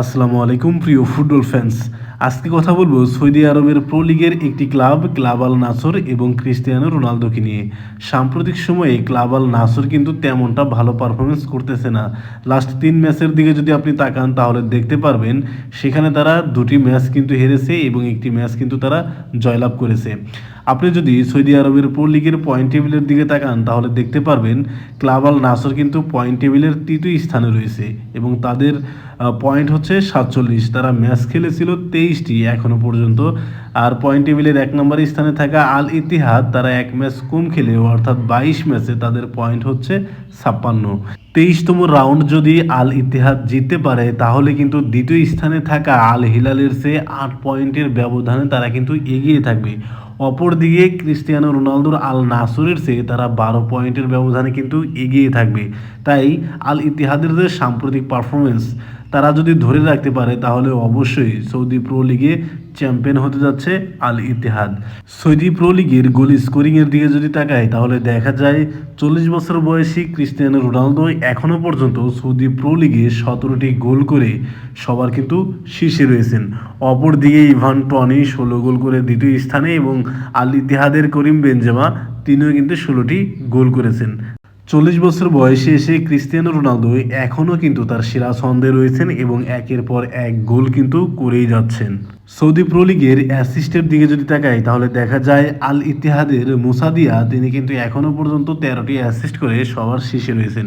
আসসালামু আলাইকুম, প্রিয় ফুটবল ফ্যান্স আজকে কথা বলব সৌদি আরবের প্রো লিগের একটি ক্লাব ক্লাব আল নাসর এবং ক্রিস্টিয়ানো রোনালদোকে নিয়ে। সাম্প্রতিক সময়ে ক্লাব আল নাসর কিন্তু তেমনটা ভালো পারফরমেন্স করতেছে না। লাস্ট তিন ম্যাচের দিকে যদি আপনি তাকান, তাহলে দেখতে পারবেন সেখানে তারা দুটি ম্যাচ কিন্তু হেরেছে এবং একটি ম্যাচ কিন্তু তারা জয়লাভ করেছে। আপনি যদি সৌদি আরবের প্রো লিগের পয়েন্ট টেবিলের দিকে তাকান, তাহলে দেখতে পারবেন ক্লাব আল নাসর কিন্তু পয়েন্ট টেবিলের তৃতীয় স্থানে রয়েছে এবং তাদের পয়েন্ট হচ্ছে সাতচল্লিশ। তারা ম্যাচ খেলেছিল তেইশটি এখনও পর্যন্ত। আর পয়েন্ট টেবিলের এক নম্বর স্থানে থাকা আল ইতিহাদ তারা এক ম্যাচ কম খেলে? অর্থাৎ বাইশ ম্যাচে তাদের পয়েন্ট হচ্ছে ছাপ্পান্ন। তেইশতম রাউন্ড যদি আল ইতিহাদ জিততে পারে, তাহলে কিন্তু দ্বিতীয় স্থানে থাকা আল হিলালের চেয়ে আট পয়েন্টের ব্যবধানে তারা কিন্তু এগিয়ে থাকবে। অপরদিকে ক্রিস্টিয়ানো রোনালদোর আল নাসরের চেয়ে তারা বারো পয়েন্টের ব্যবধানে কিন্তু এগিয়ে থাকবে। তাই আল ইতিহাদের যে সাম্প্রতিক পারফরমেন্স তারা যদি ধরে রাখতে পারে, তাহলে অবশ্যই সৌদি প্রো লিগে চ্যাম্পিয়ন হতে যাচ্ছে আল ইতিহাদ। সৌদি প্রো লিগের গোল স্কোরিংয়ের দিকে যদি তাকাই তাহলে দেখা যায় চল্লিশ বছর বয়সী ক্রিস্টিয়ানো রোনালদো এখনও পর্যন্ত সৌদি প্রো লিগে সতেরোটি গোল করে সবার কিন্তু শীর্ষে রয়েছেন। অপরদিকে ইভান টনি ষোলো গোল করে দ্বিতীয় স্থানে এবং আল ইতিহাদের করিম বেনজেমা তিনিও কিন্তু ষোলোটি গোল করেছেন। চল্লিশ বছর বয়সে এসে ক্রিস্টিয়ানো রোনালদো এখনও কিন্তু তার সেরা ছন্দে রয়েছেন এবং একের পর এক গোল কিন্তু করেই যাচ্ছেন। সৌদি প্রো লিগের অ্যাসিস্টের দিকে যদি তাকাই, তাহলে দেখা যায় আল ইতিহাদের মুসাদিয়া, তিনি কিন্তু এখনও পর্যন্ত তেরোটি অ্যাসিস্ট করে সবার শীর্ষে রয়েছেন।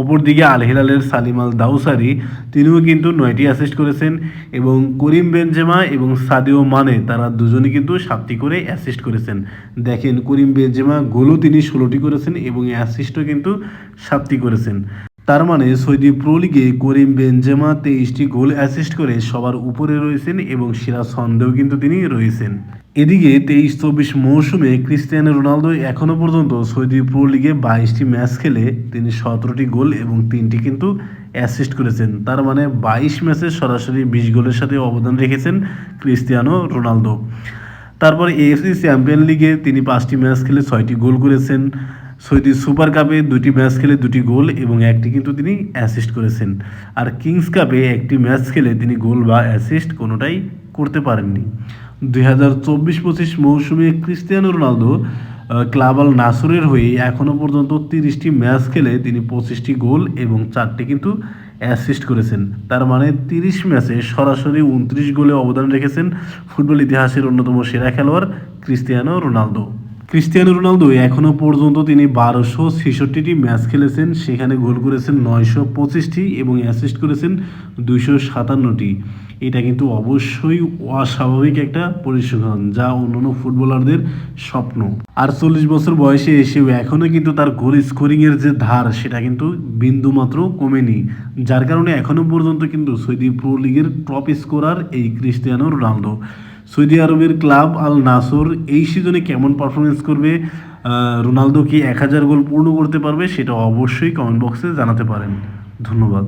অপরদিকে আল হিলালের সালিম আল দাউসারি তিনিও কিন্তু নয়টি অ্যাসিস্ট করেছেন এবং করিম বেনজেমা এবং সাদিও মানে তারা দুজনে কিন্তু সাতটি করে অ্যাসিস্ট করেছেন। দেখেন, করিম বেঞ্জেমা গোলও তিনি ষোলোটি করেছেন এবং অ্যাসিস্টও কিন্তু সাতটি করেছেন। তার মানে সৌদি প্রো লিগে করিম বেনজেমা তেইশটি গোল অ্যাসিস্ট করে সবার উপরে রয়েছেন এবং সেরা ছন্দেও কিন্তু তিনি রয়েছেন। এদিকে তেইশ চব্বিশ মৌসুমে ক্রিস্টিয়ানো রোনালদো এখনও পর্যন্ত সৌদি প্রো লিগে বাইশটি ম্যাচ খেলে তিনি সতেরোটি গোল এবং তিনটি কিন্তু অ্যাসিস্ট করেছেন। তার মানে বাইশ ম্যাচে সরাসরি বিশ গোলের সাথে অবদান রেখেছেন ক্রিস্টিয়ানো রোনালদো। তারপর এএফসি চ্যাম্পিয়ন লিগে তিনি পাঁচটি ম্যাচ খেলে ছয়টি গোল করেছেন। সৌদি সুপার কাপে দুটি ম্যাচ খেলে দুটি গোল এবং একটি কিন্তু তিনি অ্যাসিস্ট করেছেন। আর কিংস কাপে একটি ম্যাচ খেলে তিনি গোল বা অ্যাসিস্ট কোনোটাই করতে পারেননি। দুই হাজার চব্বিশ পঁচিশ মৌসুমে ক্রিস্টিয়ানো রোনালদো ক্লাব আল নাসরের হয়ে এখনও পর্যন্ত তিরিশটি ম্যাচ খেলে তিনি পঁচিশটি গোল এবং চারটি কিন্তু অ্যাসিস্ট করেছেন। তার মানে তিরিশ ম্যাচে সরাসরি উনত্রিশ গোলে অবদান রেখেছেন ফুটবল ইতিহাসের অন্যতম সেরা খেলোয়াড় ক্রিস্টিয়ানো রোনালদো। ক্রিস্টিয়ানো রোনালদো এখনও পর্যন্ত তিনি বারোশো ছেষট্টিটি ম্যাচ খেলেছেন, সেখানে গোল করেছেন নয়শো পঁচিশটি এবং অ্যাসিস্ট করেছেন দুইশো সাতান্নটি। এটা কিন্তু অবশ্যই অস্বাভাবিক একটা পরিসংখ্যান, যা অন্যান্য ফুটবলারদের স্বপ্ন। আর চল্লিশ বছর বয়সে এসেও এখনও কিন্তু তার গোল স্কোরিংয়ের যে ধার, সেটা কিন্তু বিন্দুমাত্র কমেনি। যার কারণে এখনও পর্যন্ত কিন্তু সৌদি প্রো লিগের টপ স্কোরার এই ক্রিস্টিয়ানো রোনালদো। সৌদি আরবের ক্লাব আল নাসর এই সিজনে কেমন পারফরমেন্স করবে রোনালদো কি এক হাজার গোল পূর্ণ করতে পারবে সেটা অবশ্যই কমেন্ট বক্সে জানাতে পারেন। ধন্যবাদ।